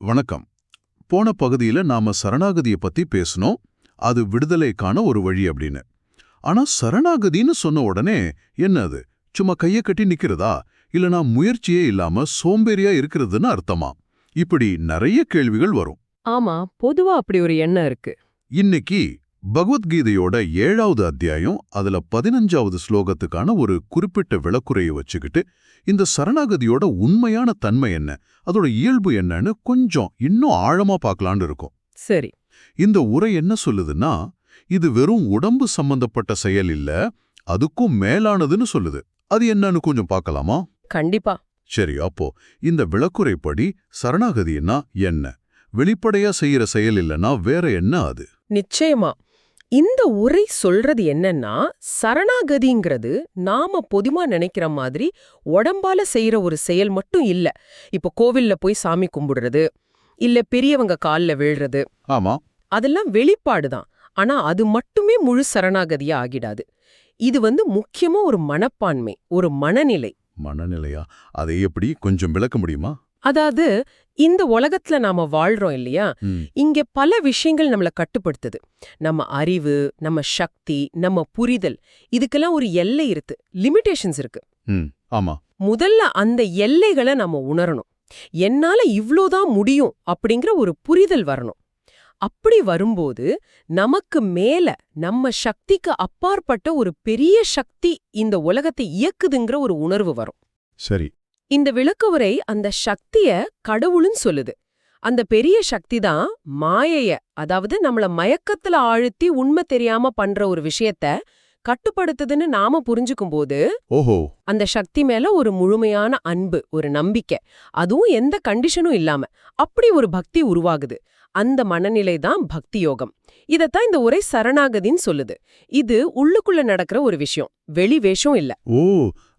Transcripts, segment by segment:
வணக்கம். போன பகுதியில நாம சரணாகதிய பத்தி பேசணும் அது விடுதலைக்கான ஒரு வழி அப்படின்னு. ஆனா சரணாகதின்னு சொன்ன உடனே என்ன அது? சும்மா கைய கட்டி நிக்கிறதா? இல்லனா முயற்சியே இல்லாம சோம்பேறியா இருக்கிறதுன்னு அர்த்தமா? இப்படி நிறைய கேள்விகள் வரும். ஆமா பொதுவா அப்படி ஒரு எண்ணம் இருக்கு. இன்னைக்கு பகவத்கீதையோட ஏழாவது அத்தியாயம் அதுல பதினஞ்சாவது ஸ்லோகத்துக்கான ஒரு குறிப்பிட்ட விளக்குறையை வச்சுக்கிட்டு இந்த சரணாகதியோட உண்மையான தன்மை என்ன அதோட இயல்பு என்னன்னு கொஞ்சம் இன்னும் ஆழமா பார்க்கலான்னு இருக்கும். சரி. இந்த உரை என்ன சொல்லுதுன்னா இது வெறும் உடம்பு சம்பந்தப்பட்ட செயல் இல்ல அதுக்கும் மேலானதுன்னு சொல்லுது. அது என்னன்னு கொஞ்சம் பார்க்கலாமா? கண்டிப்பா. சரி அப்போ இந்த விளக்குறைப்படி சரணாகதின்னா என்ன? வெளிப்படையா செய்யற செயல் இல்லனா வேற என்ன அது? நிச்சயமா. இந்த உரை சொல்றது என்னன்னா சரணாகதிங்கிறது நாம பொதுவா நினைக்கிற மாதிரி உடம்பால செய்யற ஒரு செயல் மட்டும் இல்ல. இப்ப கோவில்ல போய் சாமி கும்பிடுறது இல்ல பெரியவங்க கால்ல விழுறது. ஆமா. அதெல்லாம் வெளிப்பாடுதான் ஆனா அது மட்டுமே முழு சரணாகதியா ஆகிடாது. இது வந்து முக்கியமா ஒரு மனப்பான்மை ஒரு மனநிலை. மனநிலையா? அதை எப்படி கொஞ்சம் விளக்க முடியுமா? அதாவது இந்த உலகத்துல நாம வாழ்றோம் இல்லையா? இங்க பல விஷயங்கள் நம்மள கட்டுப்படுத்துது. நம்ம அறிவு நம்ம சக்தி நம்ம புரிதல். இதுக்கெல்லாம் ஒரு எல்லை இருக்கு. லிமிடேஷன்ஸ் இருக்கு. ஆமா. முதல்ல அந்த எல்லைகளை நம்ம உணரணும். என்னால இவ்ளோதான் முடியும் அப்படிங்கிற ஒரு புரிதல் வரணும். அப்படி வரும்போது நமக்கு மேல நம்ம சக்திக்கு அப்பாற்பட்ட ஒரு பெரிய சக்தி இந்த உலகத்தை இயக்குதுங்கிற ஒரு உணர்வு வரும். சரி. இந்த விளக்குவரை அந்த சக்திய கடவுளுன்னு சொல்லுது. அந்த பெரிய சக்தி தான் மாயைய அதாவது நம்மள மயக்கத்துல ஆழ்த்தி உண்மை தெரியாம பண்ற ஒரு விஷயத்த கட்டுப்படுத்துதுன்னு நாம புரிஞ்சுக்கும் போது ஓஹோ. அந்த சக்தி மேல ஒரு முழுமையான அன்பு ஒரு நம்பிக்கை அதுவும் எந்த கண்டிஷனும் இல்லாம அப்படி ஒரு பக்தி உருவாகுது. அந்த மனநிலை தான் பக்தி யோகம். இதத்தான் இந்த உரை சரணாகதின்னு சொல்லுது. இது உள்ளுக்குள்ள நடக்கிற ஒரு விஷயம். வெளி வேஷம் இல்ல. ஓ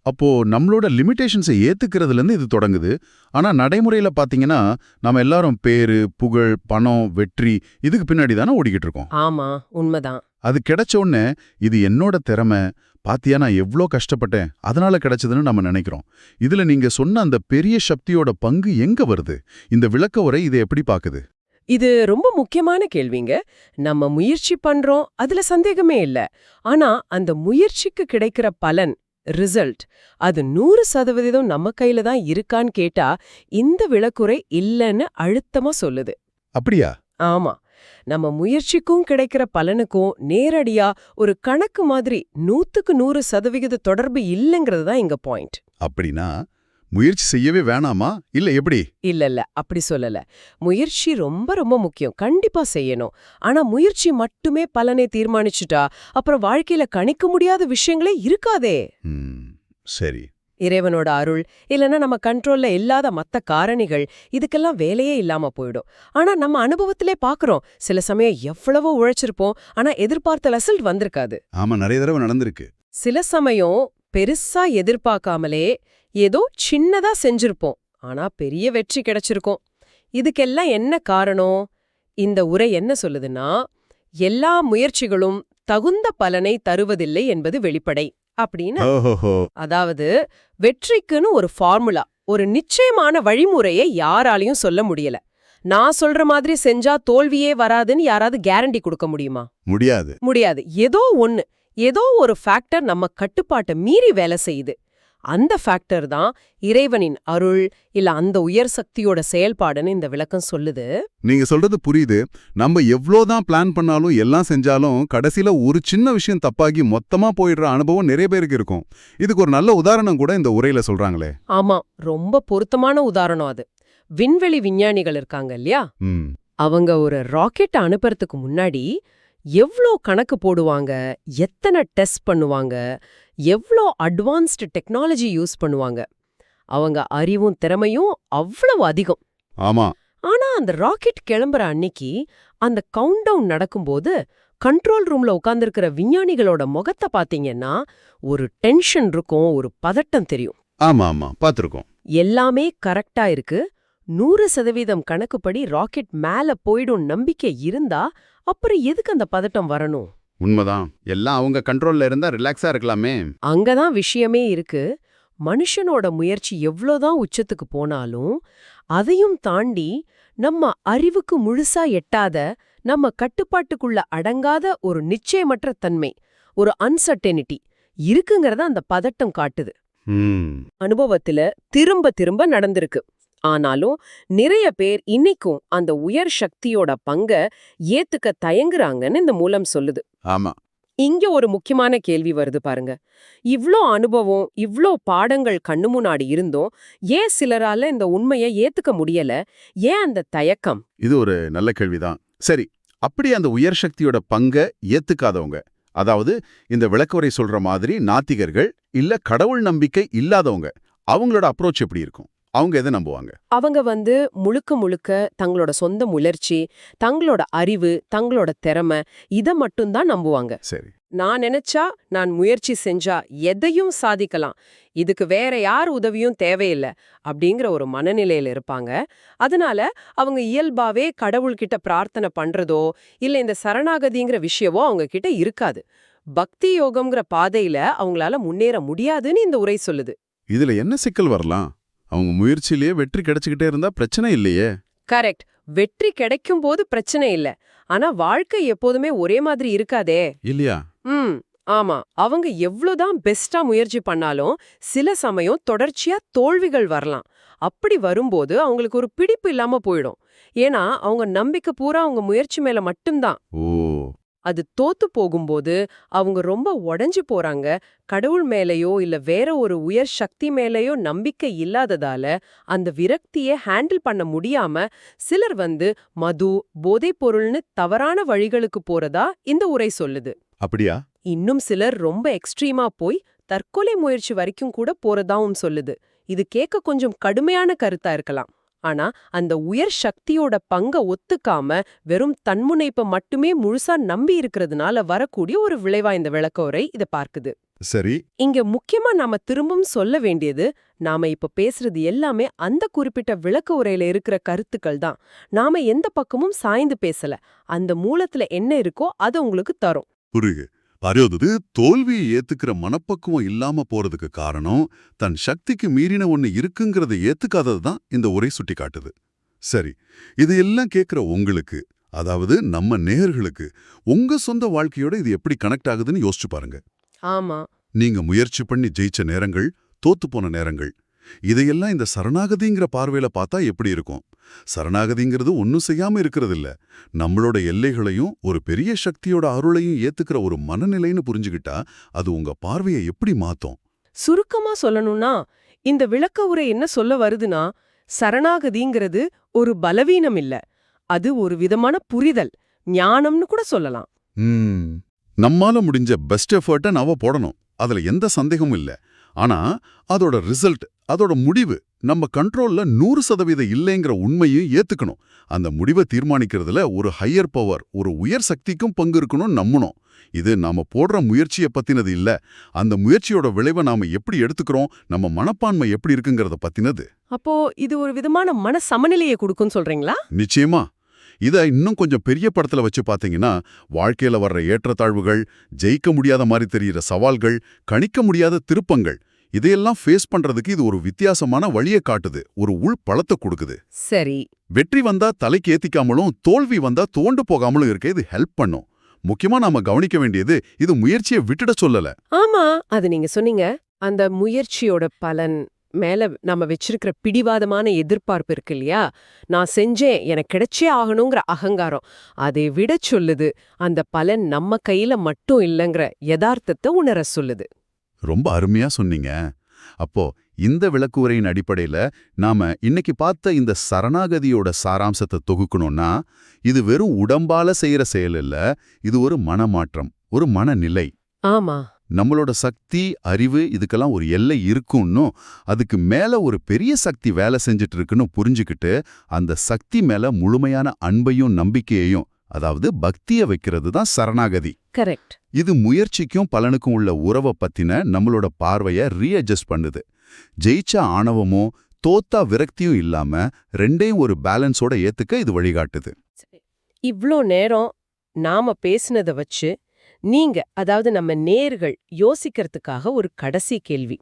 அப்போ நம்மளோட லிமிடேஷன்ஸை ஏத்துக்கிறதுல இருந்து இது தொடங்குது. ஆனா நடைமுறையில பாத்தீங்கன்னா நாம எல்லாரும் பேரு புகழ் பணம் வெற்றி இதுக்கு பின்னாடி தானே ஓடிக்கிட்டு இருக்கோம். ஆமா உண்மைதான். அது கிடைச்ச உடனே இது என்னோட திறமை பாத்தியா நான் எவ்ளோ கஷ்டப்பட்டேன் அதனால கிடைச்சதுன்னு நம்ம நினைக்கிறோம். இதுல நீங்க சொன்ன அந்த பெரிய சக்தியோட பங்கு எங்க வருது? இந்த விளக்க உரை இதை எப்படி பாக்குது? இது ரொம்ப முக்கியமான கேள்விங்க. நம்ம முயற்சி பண்றோம் அதுல சந்தேகமே இல்ல. ஆனா அந்த முயற்சிக்கு கிடைக்கிற பலன் ரிசல்ட். அது நூறு சதவீதம் நம்ம கையில தான் இருக்கான்னு கேட்டா இந்த விளக்குறை இல்லைன்னு அழுத்தமா சொல்லுது. அப்படியா? ஆமா. நம்ம முயற்சிக்கும் கிடைக்கிற பலனுக்கும் நேரடியா ஒரு கணக்கு மாதிரி நூத்துக்கு நூறு சதவிகித தொடர்பு இல்லைங்கிறது தான் இங்க பாயிண்ட். அப்படின்னா முயற்சி செய்யவே வேணாமா? இல்ல எப்படி? இல்ல இல்ல. அப்படி சொல்லல. முயற்சி ரொம்ப ரொம்ப முக்கியம். கண்டிப்பா செய்யணும். ஆனா முயற்சி மட்டுமே பலனை தீர்மானிச்சுட்டா அப்புறம் வாழ்க்கையில கணிக்க முடியாத விஷயங்களே இருக்காதே. சரி. இறைவனோட அருள் இல்லனா நம்ம கண்ட்ரோல்ல இல்லாத மத்த காரணிகள் இதுக்கெல்லாம் வேலையே இல்லாம போயிடும். ஆனா நம்ம அனுபவத்திலே பாக்குறோம். சில சமயம் எவ்வளவோ உழைச்சிருப்போம். ஆனா எதிர்பார்த்த ரிசல்ட் வந்திருக்காது. ஆமா நிறைய தடவை நடந்திருக்கு. சில சமயம் பெருசா எதிர்பார்க்காமலே ஏதோ சின்னதா செஞ்சிருப்போம். ஆனா பெரிய வெற்றி கிடைச்சிருக்கும். இதுக்கெல்லாம் என்ன காரணம்? இந்த உரை என்ன சொல்லுதுன்னா எல்லா முயற்சிகளும் தகுந்த பலனை தருவதில்லை என்பது வெளிப்படை அப்படின்னு. அதாவது வெற்றிக்குன்னு ஒரு ஃபார்முலா ஒரு நிச்சயமான வழிமுறையை யாராலையும் சொல்ல முடியல. நான் சொல்ற மாதிரி செஞ்சா தோல்வியே வராதுன்னு யாராவது கேரண்டி கொடுக்க முடியுமா? முடியாது. முடியாது. ஏதோ ஒண்ணு ஏதோ ஒரு ஃபேக்டர் நம்ம கட்டுப்பாட்டை மீறி வேலை செய்யுது. அந்த ஃபேக்டர் தான் இறைவனின் அருள் இல்ல அந்த உயர் சக்தியோட செயல்பாடுன்னு இந்த விளக்கம் சொல்லுது. நீங்க சொல்றது புரியுது. நம்ம எவ்வளோதான் பிளான் பண்ணாலும் எல்லாம் செஞ்சாலும் கடைசியில ஒரு சின்ன விஷயம் தப்பாகி மொத்தமா போயிடுற அனுபவம் நிறைய பேருக்கு இருக்கும். இதுக்கு ஒரு நல்ல உதாரணம் கூட இந்த உரையில சொல்றாங்களே. ஆமா ரொம்ப பொருத்தமான உதாரணம் அது. விண்வெளி விஞ்ஞானிகள் இருக்காங்க இல்லையா? அவங்க ஒரு ராக்கெட் அனுப்புறதுக்கு முன்னாடி எவ்ளோ கணக்கு போடுவாங்க எத்தனை டெஸ்ட் பண்ணுவாங்க எவ்ளோ அட்வான்ஸ்டு டெக்னாலஜி யூஸ் பண்ணுவாங்க. அவங்க அறிவும் திறமையும் அவ்வளவு அதிகம். ஆமா. ஆனா அந்த ராக்கெட் கிளம்புற அன்னைக்கு அந்த கவுண்ட் டவுன் நடக்கும்போது கண்ட்ரோல் ரூம்ல உட்கார்ந்திருக்கிற விஞ்ஞானிகளோட முகத்தை பாத்தீங்கன்னா ஒரு டென்ஷன் இருக்கும் ஒரு பதட்டம் தெரியும். ஆமா ஆமா. பாத்திருக்கோம் எல்லாமே கரெக்டா இருக்கு. நூறு சதவீதம் கணக்குப்படி ராக்கெட் மேல போயிடும் நம்பிக்கை இருந்தா அப்புறம் எதுக்கு அந்த பதட்டம் வரணும்? உண்மைதான். எல்லாம் அவங்க கண்ட்ரோல்ல இருந்தா ரிலாக்ஸா இருக்கலாமே. அங்கதான் விஷயமே இருக்கு. மனுஷனோட முயற்சி எவ்வளோதான் உச்சத்துக்கு போனாலும் அதையும் தாண்டி நம்ம அறிவுக்கு முழுசா எட்டாத நம்ம கட்டுப்பாட்டுக்குள்ள அடங்காத ஒரு நிச்சயமற்ற தன்மை ஒரு அன்சர்டெனிட்டி இருக்குங்கறத அந்த பதட்டம் காட்டுது. அனுபவத்துல திரும்ப திரும்ப நடந்திருக்கு. ஆனாலும் நிறைய பேர் இன்னைக்கும் அந்த உயர் சக்தியோட பங்க ஏத்துக்க தயங்குறாங்கன்னு இந்த மூலம் சொல்லுது. ஆமா. இங்க ஒரு முக்கியமான கேள்வி வருது பாருங்க. இவ்ளோ அனுபவம் இவ்ளோ பாடங்கள் கண்ணு முன்னாடி இருந்தும் ஏன் சிலரால இந்த உண்மையை ஏத்துக்க முடியல? ஏன் அந்த தயக்கம்? இது ஒரு நல்ல கேள்விதான். சரி அப்படி அந்த உயர் சக்தியோட பங்கை ஏத்துக்காதவங்க அதாவது இந்த விளக்குவரை சொல்ற மாதிரி நாத்திகர்கள் இல்ல கடவுள் நம்பிக்கை இல்லாதவங்க அவங்களோட அப்ரோச் எப்படி இருக்கும்? அவங்க எதை நம்புவாங்க? அவங்க வந்து முழுக்க முழுக்க தங்களோட சொந்த முயற்சி தங்களோட அறிவு தங்களோட திறமை இத மட்டும்தான் நம்புவாங்க. சரி. நான் நினைச்சா நான் முயற்சி செஞ்சா எதையும் சாதிக்கலாம். இதுக்கு வேற யார் உதவியும் தேவையில்லை அப்படிங்கிற ஒரு மனநிலையில இருப்பாங்க. அதனால அவங்க இயல்பாவே கடவுள்கிட்ட பிரார்த்தனை பண்றதோ இல்ல இந்த சரணாகதிங்கிற விஷயமோ அவங்க கிட்ட இருக்காது. பக்தி யோகம்ங்கிற பாதையில அவங்களால முன்னேற முடியாதுன்னு இந்த உரை சொல்லுது. இதுல என்ன சிக்கல் வரலாம்? அவங்க முயற்சியிலேயே வெற்றி கிடைச்சுக்கிட்டே இருந்தா பிரச்சனை இல்லையே. கரெக்ட். வெற்றி கிடைக்கும் போது பிரச்சனை இல்ல. ஆனா வாழ்க்கை எப்போதுமே ஒரே மாதிரி இருக்காதே. இல்லையா? ம் ஆமா. அவங்க எவ்வளவுதான் பெஸ்டா முயற்சி பண்ணாலும் சில சமயம் தொடர்ச்சியா தோல்விகள் வரலாம். அப்படி வரும்போது அவங்களுக்கு ஒரு பிடிப்பு இல்லாம போயிடும். ஏன்னா அவங்க நம்பிக்கை பூரா அவங்க முயற்சி மேல மட்டும்தான். ஓ. அது தோத்து போகும்போது அவங்க ரொம்ப உடைஞ்சு போறாங்க. கடவுள் மேலயோ இல்ல வேற ஒரு உயர் சக்தி மேலயோ நம்பிக்கை இல்லாததால அந்த விரக்தியை ஹேண்டில் பண்ண முடியாம சிலர் வந்து மது போதைப் பொருள்னு தவறான வழிகளுக்கு போறதா இந்த உரை சொல்லுது. அப்படியா? இன்னும் சிலர் ரொம்ப எக்ஸ்ட்ரீமா போய் தற்கொலை முயற்சி வரைக்கும் கூட போறதாவும் சொல்லுது. இது கேட்க கொஞ்சம் கடுமையான கருத்தா இருக்கலாம். ஆனா அந்த உயர் சக்தியோட பங்க ஒத்துக்காம வெறும் தன்முனைப்ப மட்டுமே முழுசா நம்பி இருக்கிறதுனால வரக்கூடிய ஒரு விளைவா இந்த விளக்கோரை இத பார்க்குது. சரி. இங்க முக்கியமா நாம திரும்பவும் சொல்ல வேண்டியது நாம இப்ப பேசுறது எல்லாமே அந்த குறிப்பிட்ட விளக்க உரையில இருக்கிற கருத்துக்கள் தான். நாம எந்த பக்கமும் சாய்ந்து பேசல. அந்த மூலத்துல என்ன இருக்கோ அது உங்களுக்கு தரும். புரியுது. அதாவது தோல்வியை ஏத்துக்கிற மனப்பக்குவம் இல்லாம போறதுக்கு காரணம் தன் சக்திக்கு மீறின ஒண்ணு இருக்குங்கிறத ஏத்துக்காதது தான் இந்த உரை சுட்டி காட்டுது சரி இது எல்லாம் கேட்கிற உங்களுக்கு அதாவது நம்ம நேயர்களுக்கு உங்க சொந்த வாழ்க்கையோட இது எப்படி கனெக்ட் ஆகுதுன்னு யோசிச்சு பாருங்க. ஆமா. நீங்க முயற்சி பண்ணி ஜெயிச்ச நேரங்கள் தோத்து போன நேரங்கள் இதையெல்லாம் இந்த சரணாகதிங்கிற பார்வையில பார்த்தா எப்படி இருக்கும்? சரணாகதிங்கிறது ஒன்னும் செய்யாம இருக்கிறது இல்ல நம்மளோட எல்லைகளையும் ஒரு பெரிய சக்தியோட அருளையும் ஏத்துக்கிற ஒரு மனநிலைன்னு புரிஞ்சுகிட்டா அது உங்க பார்வையை எப்படி மாத்தும்? சுருக்கமா சொல்லணும்னா இந்த விளக்க உரை என்ன சொல்ல வருதுன்னா சரணாகதிங்கிறது ஒரு பலவீனம் இல்ல. அது ஒரு விதமான புரிதல் ஞானம்னு கூட சொல்லலாம். நம்மால முடிஞ்ச பெஸ்ட் எஃபர்ட்டை நாம போடணும். அதுல எந்த சந்தேகமும் இல்ல. ஆனா அதோட ரிசல்ட் அதோட முடிவு நம்ம கண்ட்ரோல்ல நூறு சதவீத இல்லைங்கிற உண்மையும் ஏத்துக்கணும். அந்த முடிவை தீர்மானிக்கிறதுல ஒரு ஹையர் பவர் ஒரு உயர் சக்திக்கும் பங்கு இருக்கணும்னு நம்பணும். இது நாம போடுற முயற்சியை பத்தினது இல்ல. அந்த முயற்சியோட விளைவை நாம எப்படி எடுத்துக்கிறோம் நம்ம மனப்பான்மை எப்படி இருக்குங்கிறத பத்தினது. அப்போ இது ஒரு விதமான மன சமநிலையை கொடுக்கும்னு சொல்றீங்களா? நிச்சயமா. இத இன்னும் கொஞ்சம் பெரிய படத்துல வச்சு பாத்தீங்கன்னா வாழ்க்கையில வர்ற ஏற்றத்தாழ்வுகள் ஜெயிக்க முடியாத மாதிரி தெரியிற சவால்கள் கணிக்க முடியாத திருப்பங்கள் இதையெல்லாம் ஃபேஸ் பண்றதுக்கு இது ஒரு வித்தியாசமான வழியை காட்டுது. ஒரு உள் பலத்தை கொடுக்குது. சரி. வெற்றி வந்தா தலைக்கு ஏத்திக்காமலும் தோல்வி வந்தா தோண்டு போகாமலும் இருக்க இது ஹெல்ப் பண்ணும். முக்கியமா நாம கவனிக்க வேண்டியது இது முயற்சியை விட்டுட சொல்லல. ஆமா அது நீங்க சொன்னீங்க. அந்த முயற்சியோட பலன் மேல நம்ம வச்சிருக்கிற பிடிவாதமான எதிர்பார்ப்பு இருக்கு இல்லையா? நான் செஞ்சேன் எனக்கு கிடைச்சே ஆகணுங்கிற அகங்காரம். அதை விட சொல்லுது. அந்த பலன் நம்ம கையில மட்டும் இல்லைங்கிற யதார்த்தத்தை உணர சொல்லுது. ரொம்ப அருமையா சொன்னீங்க. அப்போ இந்த விளக்குரையின் அடிப்படையில நாம இன்னைக்கு பார்த்த இந்த சரணாகதியோட சாராம்சத்தை தொகுக்கணும்னா இது வெறும் உடம்பால செய்யற செயல் இல்ல இது ஒரு மனமாற்றம் ஒரு மனநிலை. ஆமா. நம்மளோட சக்தி அறிவு இதுக்கெல்லாம் ஒரு எல்லை இருக்குன்னும் அதுக்கு மேல ஒரு பெரிய சக்தி வேலை செஞ்சுட்டு இருக்குன்னு புரிஞ்சுக்கிட்டு அந்த சக்தி மேல முழுமையான அன்பையும் நம்பிக்கையையும் அதாவது பக்திய வைக்கிறது தான் சரணாகதி. கரெக்ட். இது முயற்சிக்கும் பலனுக்கும் உள்ள உறவை பத்தின நம்மளோட பார்வைய ரீஅட்ஜஸ்ட் பண்ணுது. ஜெயிச்ச ஆணவமோ தோத்தா விரக்தியும் இல்லாம ரெண்டையும் ஒரு பேலன்ஸோட ஏத்துக்க இது வழிகாட்டுது. இவ்ளோ நேரம் நாம பேசினத வச்சு நீங்க அதாவது நம்ம நேர்கள் யோசிக்கிறதுக்காக ஒரு கடைசி கேள்வி.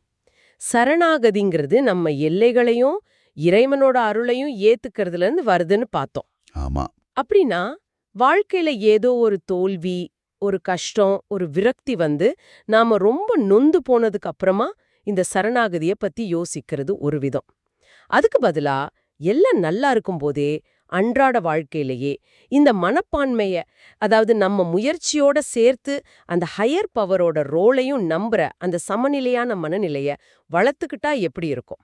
சரணாகதிங்கிறது நம்ம எல்லைகளையும் இறைவனோட அருளையும் ஏத்துக்கிறதுல இருந்து வருதுன்னு பார்த்தோம். ஆமா. அப்படின்னா வாழ்க்கையில ஏதோ ஒரு தோல்வி ஒரு கஷ்டம் ஒரு விரக்தி வந்து நாம ரொம்ப நொந்து போனதுக்கு அப்புறமா இந்த சரணாகதிய பத்தி யோசிக்கிறது ஒரு விதம். அதுக்கு பதிலா எல்லாம் நல்லா இருக்கும்போதே அன்றாட வாழ்க்கையிலேயே இந்த மனப்பான்மைய அதாவது நம்ம முயற்சியோட சேர்த்து அந்த ஹையர் பவரோட ரோலையும் நம்புற அந்த சமநிலையான மனநிலைய வளர்த்துக்கிட்டா எப்படி இருக்கும்?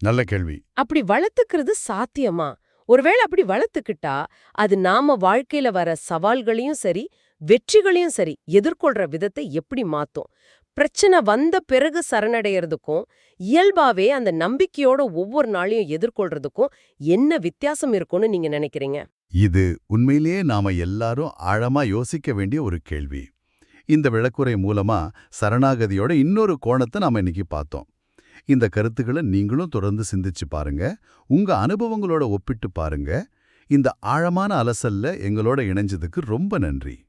நல்ல கேள்வி. அப்படி வளர்த்துக்கிறது சாத்தியமா? ஒருவேளை அப்படி வளர்த்துக்கிட்டா அது நாம வாழ்க்கையில வர சவால்களையும் சரி வெற்றிகளையும் சரி எதிர்கொள்ற விதத்தை எப்படி மாத்தும்? பிரச்சனை வந்த பிறகு சரணடையறதுக்கும் இயல்பாவே அந்த நம்பிக்கையோட ஒவ்வொரு நாளையும் எதிர்கொள்றதுக்கும் என்ன வித்தியாசம் இருக்கும்னு நீங்க நினைக்கிறீங்க? இது உண்மையிலேயே நாம எல்லாரும் ஆழமா யோசிக்க வேண்டிய ஒரு கேள்வி. இந்த விளக்குறை மூலமா சரணாகதியோட இன்னொரு கோணத்தை நாம இன்னைக்கு பார்த்தோம். இந்த கருத்துக்களை நீங்களும் தொடர்ந்து சிந்திச்சு பாருங்க. உங்க அனுபவங்களோட ஒப்பிட்டு பாருங்க. இந்த ஆழமான அலசல்ல எங்களோட இணைஞ்சதுக்கு ரொம்ப நன்றி.